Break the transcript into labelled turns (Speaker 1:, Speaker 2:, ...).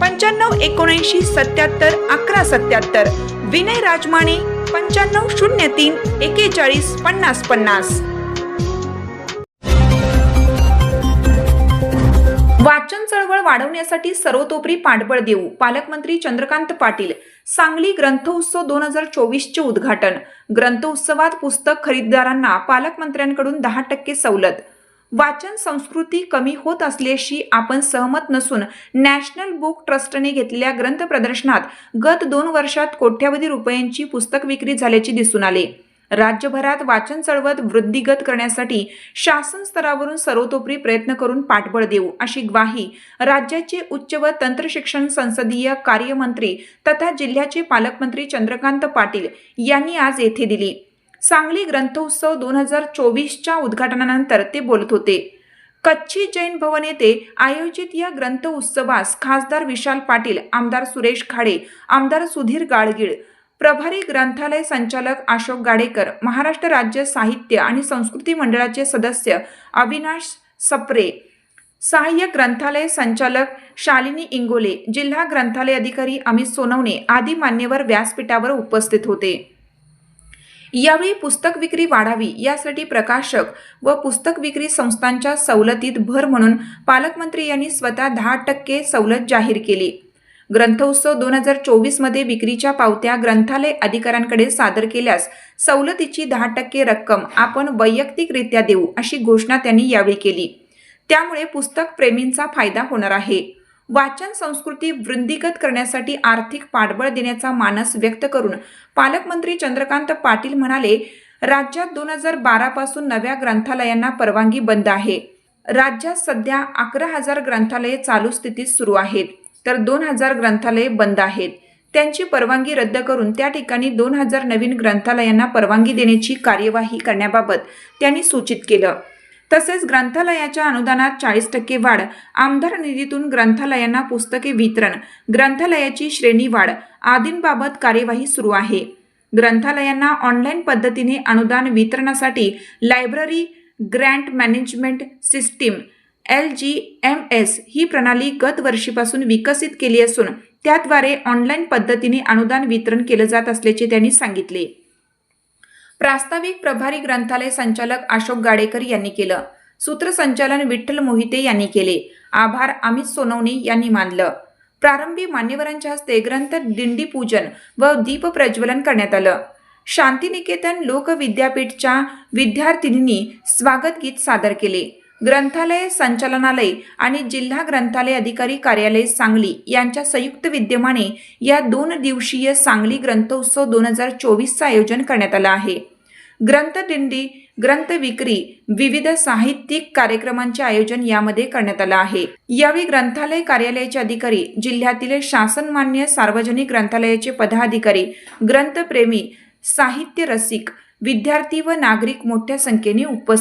Speaker 1: पंच्याण्णव एकोणऐंशी सत्याहत्तर अकरा सत्याहत्तर. विनय राजमाने पंच्याण्णव शून्य तीन एकेचाळीस पन्नास पन्नास. वाचन चळवळ वाढवण्यासाठी सर्वतोपरी पाठबळ देऊ पालकमंत्री चंद्रकांत पाटील. सांगली ग्रंथोत्सव दोन हजार चोवीसचे उद्घाटन. ग्रंथोत्सवात पुस्तक खरेदीदारांना पालकमंत्र्यांकडून दहा टक्के सवलत. वाचन संस्कृती कमी होत असल्याशी आपण सहमत नसून नॅशनल बुक ट्रस्टने घेतलेल्या ग्रंथ प्रदर्शनात गत दोन वर्षात कोट्यावधी रुपयांची पुस्तक विक्री झाल्याचे दिसून आले. राज्यभरात वाचन चळवळ वृद्धिगत करण्यासाठी शासन स्तरावरून सर्वतोपरी प्रयत्न करून पाठबळ देऊ अशी ग्वाही राज्याचे उच्च व तंत्रशिक्षण संसदीय कार्यमंत्री तथा जिल्ह्याचे पालकमंत्री चंद्रकांत पाटील यांनी आज येथे दिली. सांगली ग्रंथोत्सव दोन हजार चोवीसच्या उद्घाटनानंतर ते बोलत होते. कच्छी जैन भवन येथे आयोजित या ग्रंथ उत्सवास खासदार विशाल पाटील आमदार सुरेश खाडे आमदार सुधीर गाडगीळ प्रभारी ग्रंथालय संचालक अशोक गाडेकर महाराष्ट्र राज्य साहित्य आणि संस्कृती मंडळाचे सदस्य अविनाश सप्रे सहाय्यक ग्रंथालय संचालक शालिनी इंगोले जिल्हा ग्रंथालय अधिकारी अमित सोनवणे आदी मान्यवर व्यासपीठावर उपस्थित होते. यावेळी पुस्तक विक्री वाढावी यासाठी प्रकाशक व पुस्तक विक्री संस्थांच्या सवलतीत भर म्हणून पालकमंत्री यांनी स्वतः दहा टक्के सवलत जाहीर केली. ग्रंथोत्सव दोन हजार चोवीसमध्ये विक्रीच्या पावत्या ग्रंथालय अधिकाऱ्यांकडे सादर केल्यास सवलतीची दहा टक्के रक्कम आपण वैयक्तिकरित्या देऊ अशी घोषणा त्यांनी यावेळी केली. त्यामुळे पुस्तक प्रेमींचा फायदा होणार आहे. वाचन संस्कृती वृद्धिगत करण्यासाठी आर्थिक पाठबळ देण्याचा मानस व्यक्त करून पालकमंत्री चंद्रकांत पाटील म्हणाले राज्यात दोन हजार बारा पासून नव्या ग्रंथालयांना परवानगी बंद आहे. राज्यात सध्या अकरा हजार ग्रंथालये चालू स्थितीत सुरू आहेत. तर दोन हजार ग्रंथालये बंद आहेत. त्यांची परवानगी रद्द करून त्या ठिकाणी दोन हजार नवीन ग्रंथालयांना परवानगी देण्याची कार्यवाही करण्याबाबत त्यांनी सूचित केलं. तसेच ग्रंथालयाच्या अनुदानात चाळीस टक्के वाढ आमदार निधीतून ग्रंथालयांना पुस्तके वितरण ग्रंथालयाची श्रेणी वाढ आदींबाबत कार्यवाही सुरू आहे. ग्रंथालयांना ऑनलाईन पद्धतीने अनुदान वितरणासाठी library grant management system L G M S ही प्रणाली गत वर्षीपासून विकसित केली असून त्याद्वारे ऑनलाईन पद्धतीने अनुदान वितरण केलं जात असल्याचे त्यांनी सांगितले. प्रास्ताविक प्रभारी ग्रंथालय संचालक अशोक गाडेकर यांनी केलं. सूत्रसंचालन विठ्ठल मोहिते यांनी केले. आभार अमित सोनवणे यांनी मानलं. प्रारंभी मान्यवरांच्या हस्ते ग्रंथ दिंडी पूजन व दीप प्रज्वलन करण्यात आलं. शांतिनिकेतन लोक विद्यापीठच्या विद्यार्थिनींनी स्वागत गीत सादर केले. ग्रंथालय संचालनालय आणि जिल्हा ग्रंथालय अधिकारी कार्यालय सांगली यांच्या संयुक्त विद्यमाने या दोन दिवसीय सांगली ग्रंथोत्सव दोन हजार चोवीसचं आयोजन करण्यात आलं आहे. ग्रंथदिंडी ग्रंथ विक्री विविध साहित्यिक कार्यक्रमांचे आयोजन यामध्ये करण्यात आलं आहे. यावेळी ग्रंथालय कार्यालयाचे अधिकारी जिल्ह्यातील शासनमान्य सार्वजनिक ग्रंथालयाचे पदाधिकारी ग्रंथप्रेमी साहित्य रसिक विद्यार्थी व नागरिक मोठ्या संख्येने उपस्थित